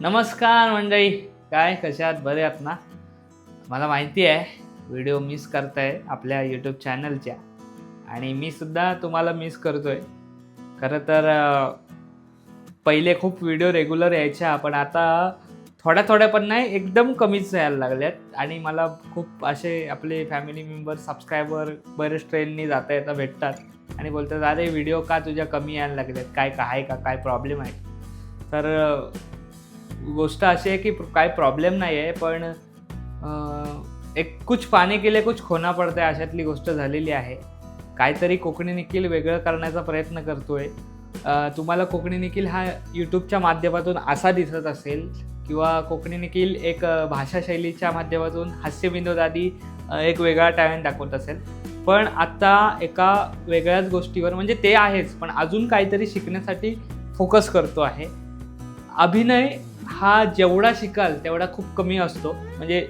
नमस्कार मंडळी. काय कशात बरे आहात ना? मला माहिती आहे व्हिडिओ मिस करताय आपल्या यूट्यूब चॅनलच्या आणि मी सुद्धा तुम्हाला मिस करतोय. खरं तर पहिले खूप व्हिडिओ रेग्युलर यायच्या पण आता थोड्या थोड्या पण नाही एकदम कमीच यायला लागल्यात. आणि मला खूप असे आपले फॅमिली मेंबर सबस्क्रायबर बरेच ट्रेननी जाता येता भेटतात. आणि बोलतात अरे व्हिडिओ का तुझ्या कमी यायला लागल्यात काय काय आहे का? काय प्रॉब्लेम आहे? तर गोष्ट अशी आहे की काय प्रॉब्लेम नाही आहे पण एक कुछ पाने केले कुछ खोना पडतंय अशातली गोष्ट झालेली आहे. काहीतरी कोकणी निखिल वेगळं करण्याचा प्रयत्न करतोय. तुम्हाला कोकणी निखिल हा यूट्यूबच्या माध्यमातून असा दिसत असेल किंवा कोकणी निखिल एक भाषाशैलीच्या माध्यमातून हास्यविनोद आदी एक वेगळा टॅलेंट दाखवत असेल. पण आत्ता एका वेगळ्याच गोष्टीवर म्हणजे ते आहेच पण अजून काहीतरी शिकण्यासाठी फोकस करतो आहे. अभिनय हा जेवढा शिकाल तेवढा खूप कमी असतो. म्हणजे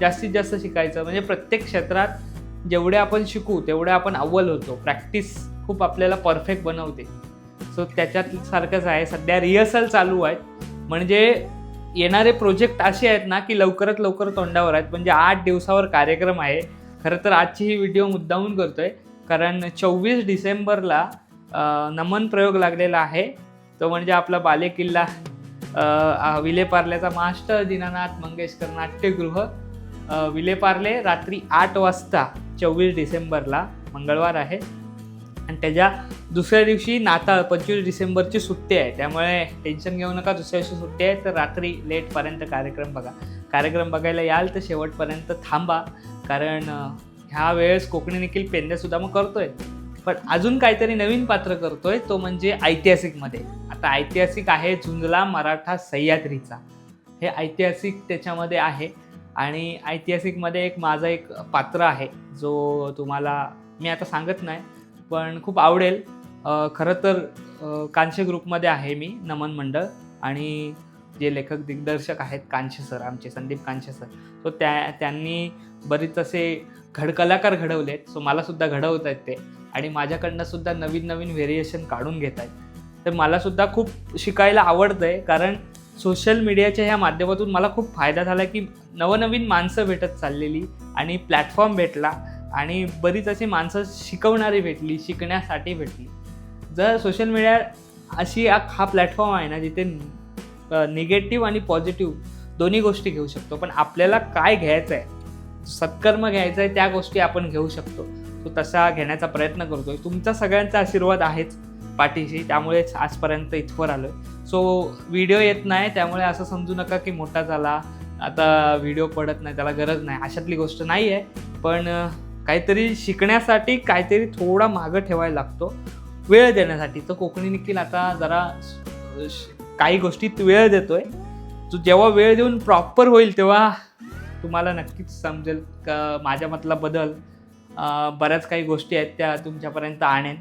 जास्तीत जास्त शिकायचं. म्हणजे प्रत्येक क्षेत्रात जेवढे आपण शिकू तेवढे आपण अव्वल होतो. प्रॅक्टिस खूप आपल्याला परफेक्ट बनवते. सो त्याच्यात सारखंच आहे. सध्या रिहर्सल चालू आहेत. म्हणजे येणारे प्रोजेक्ट असे आहेत ना की लवकरात लवकर तोंडावर आहेत. म्हणजे आठ दिवसावर कार्यक्रम आहे. खरं तर आजची ही व्हिडिओ मुद्दाहून करतोय. कारण चोवीस डिसेंबरला नमन प्रयोग लागलेला आहे. तो म्हणजे आपला बालेकिल्ला विलेपार्ल्याचा मास्टर दीनानाथ मंगेशकर नाट्यगृह. विलेपार्ले रात्री आठ वाजता चोवीस डिसेंबरला मंगळवार आहे. आणि त्याच्या दुसऱ्या दिवशी नाताळ पंचवीस डिसेंबरची सुट्टी आहे. त्यामुळे टेन्शन घेऊ नका दुसऱ्या दिवशी सुट्टी आहे. तर रात्री लेटपर्यंत कार्यक्रम बघा. कार्यक्रम बघायला याल तर शेवटपर्यंत थांबा. कारण ह्या वेळेस कोकणी निखील पेंद्यासुद्धा मग करतोय. पण अजून काहीतरी नवीन पात्र करतोय तो म्हणजे ऐतिहासिकमध्ये. आता ऐतिहासिक आहे झुंजला मराठा सह्याद्रीचा. हे ऐतिहासिक त्याच्यामध्ये आहे आणि ऐतिहासिकमध्ये एक माझा एक पात्र आहे जो तुम्हाला मी आता सांगत नाही पण खूप आवडेल. खरं तर कांशे ग्रुपमध्ये आहे मी नमन मंडळ आणि जे लेखक दिग्दर्शक आहेत कांशे सर आमचे संदीप कांशे सर. सो त्या त्यांनी बरीच असे घडकलाकार घडवलेत. सो मला सुद्धा घडवत आहेत ते आणि माझ्याकडनं सुद्धा नवीन नवीन व्हेरिएशन काढून घेत आहेत तर मला सुद्धा खूप शिकायला आवडतं आहे कारण सोशल मीडियाच्या ह्या माध्यमातून मला खूप फायदा झाला की नवनवीन माणसं भेटत चाललेली आणि प्लॅटफॉर्म भेटला आणि बरीच अशी माणसं शिकवणारी भेटली शिकण्यासाठी भेटली. जर सोशल मीडिया अशी एक हा प्लॅटफॉर्म आहे ना जिथे निगेटिव्ह आणि पॉझिटिव्ह दोन्ही गोष्टी घेऊ शकतो पण आपल्याला काय घ्यायचं आहे सत्कर्म घ्यायचं आहे त्या गोष्टी आपण घेऊ शकतो. तो तसा घेण्याचा प्रयत्न करतोय. तुमचा सगळ्यांचा आशीर्वाद आहेच. पाठीशी त्यामुळेच आजपर्यंत इथवर आलो आहे सो व्हिडिओ येत नाही त्यामुळे असं समजू नका की मोठा झाला आता व्हिडिओ पडत नाही त्याला गरज नाही अशातली गोष्ट नाही आहे पण काहीतरी शिकण्यासाठी काहीतरी थोडा मागं ठेवायला लागतो वेळ देण्यासाठी. तर कोकणी निखील आता जरा श- काही गोष्टीत वेळ देतोय. तो जेव्हा वेळ देऊन प्रॉपर होईल तेव्हा तुम्हाला नक्कीच समजेल का माझ्यामधला बदल. बऱ्याच काही गोष्टी आहेत त्या तुमच्यापर्यंत आणेन.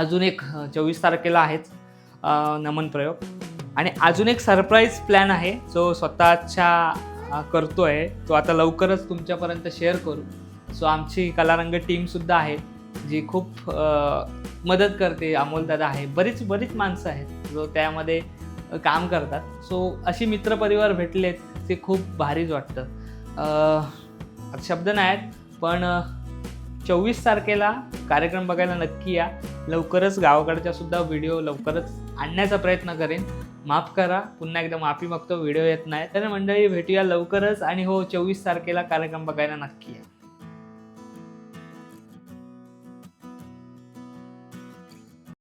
अजून एक चोवीस तारखेला आहेच नमन प्रयोग. आणि अजून एक सरप्राईज प्लॅन आहे जो स्वतःच्या करतो आहे तो आता लवकरच तुमच्यापर्यंत शेअर करू. सो आमची कलारंग टीमसुद्धा आहे जी खूप मदत करते अमोलदादा आहे. बरीच बरीच माणसं आहेत जो त्यामध्ये काम करतात. सो अशी मित्रपरिवार भेटलेत ते खूप भारीच वाटतं. शब्द नाही आहेत पण चोवीस तारखेला कार्यक्रम बघायला नक्की या. लवकरच गावाकडच्या सुद्धा व्हिडिओ लवकरच आणण्याचा प्रयत्न करेन. माफ करा पुन्हा एकदा माफी मागतो व्हिडिओ येत नाही. तर मंडळी भेटूया लवकरच आणि हो चोवीस तारखेला कार्यक्रम बघायला नक्की आहे